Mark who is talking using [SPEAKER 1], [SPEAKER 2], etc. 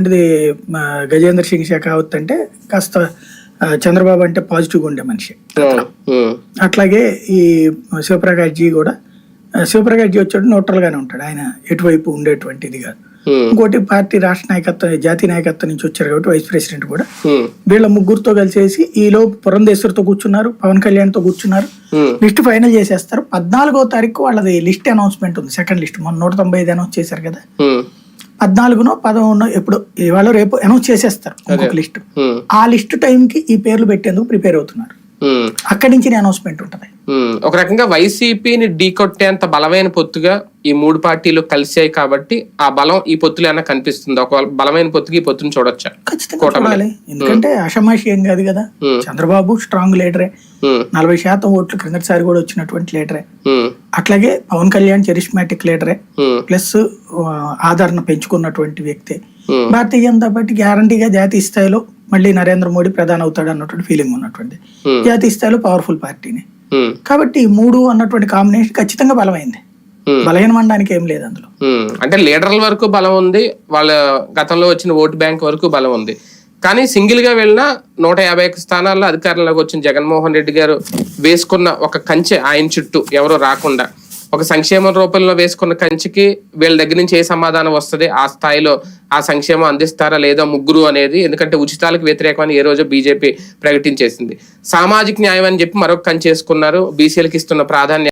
[SPEAKER 1] అటువంటిది గజేంద్ర సింగ్ షెకావత్ అంటే కాస్త చంద్రబాబు అంటే పాజిటివ్గా ఉండే మనిషి. అట్లాగే ఈ శివప్రకాష్ జీ కూడా శివప్రకాష్ జీ వచ్చాడు న్యూట్రల్ గానే ఉంటాడు. ఆయన ఎటువైపు ఉండేటువంటిది కాదు. ఇంకోటి పార్టీ రాష్ట్ర నాయకత్వం జాతీయ నాయకత్వం నుంచి వచ్చారు కాబట్టి వైస్ ప్రెసిడెంట్ కూడా. వీళ్ళ ముగ్గురుతో కలిసేసి ఈలో పురంధేశ్వరితో కూర్చున్నారు పవన్ కళ్యాణ్తో కూర్చున్నారు లిస్ట్ ఫైనల్ చేసేస్తారు. పద్నాలుగో తారీఖు వాళ్ళది లిస్ట్ అనౌన్స్మెంట్ ఉంది సెకండ్ లిస్ట్. మొన్న నూట తొంభై ఐదు అనౌన్స్ చేశారు కదా. పద్నాలుగునో పదమూడునో ఎప్పుడు ఇవాళ రేపు అనౌన్స్ చేసేస్తారు ఇంకొక లిస్ట్. ఆ లిస్ట్ టైంకి ఈ పేర్లు పెట్టేందుకు ప్రిపేర్ అవుతున్నారు. అక్కడి నుంచి అనౌన్స్మెంట్ ఉంటుంది.
[SPEAKER 2] ఒక రకంగా వైసీపీని ఢీకొట్టేంత బలమైన పొత్తుగా ఈ మూడు పార్టీలు కలిసాయి కాబట్టి ఆ బలం ఈ పొత్తులు ఏమైనా కనిపిస్తుంది? ఒక బలమైన పొత్తుకి ఈ పొత్తుని చూడొచ్చా?
[SPEAKER 1] ఖచ్చితంగా ఎందుకంటే అషమాషి ఏం కాదు కదా. చంద్రబాబు స్ట్రాంగ్ లీడరే నలభై శాతం ఓట్లు క్రిందటిసారి కూడా వచ్చినటువంటి లీడరే అట్లాగే పవన్ కళ్యాణ్ చరిష్మాటిక్ లీడరే ప్లస్ ఆదరణ పెంచుకున్నటువంటి వ్యక్తి భారతీయ జనతా పార్టీ గ్యారంటీగా జాతీయ స్థాయిలో మళ్ళీ నరేంద్ర మోడీ ప్రధాని అవుతాడు అన్నటువంటి ఫీలింగ్ ఉన్నటువంటి జాతీయ స్థాయిలో పవర్ఫుల్ పార్టీని. కాబట్టి ఈ మూడు అన్నటువంటి కాంబినేషన్ ఖచ్చితంగా బలమైంది.
[SPEAKER 2] ఉమ్.
[SPEAKER 1] బలహీనమనడానికి ఏం లేదు అందులో.
[SPEAKER 2] ఉమ్, అంటే లీడర్ల వరకు బలం ఉంది వాళ్ళ గతంలో వచ్చిన ఓటు బ్యాంక్ వరకు బలం ఉంది. కానీ సింగిల్గా వెళ్ళిన నూట యాభై ఒక్క స్థానాల్లో అధికారంలోకి వచ్చిన జగన్మోహన్ రెడ్డి గారు వేసుకున్న ఒక కంచె ఆయన చుట్టూ ఎవరు రాకుండా ఒక సంక్షేమం రూపంలో వేసుకున్న కంచికి వీళ్ళ దగ్గర నుంచి ఏ సమాధానం వస్తుంది? ఆ స్థాయిలో ఆ సంక్షేమం అందిస్తారా లేదా ముగ్గురు అనేది ఎందుకంటే ఉచితాలకు వ్యతిరేకమని ఏ రోజు బీజేపీ ప్రకటించేసింది. సామాజిక న్యాయం అని చెప్పి మరొక కంచి వేసుకున్నారు. బీసీలకు ఇస్తున్న ప్రాధాన్యత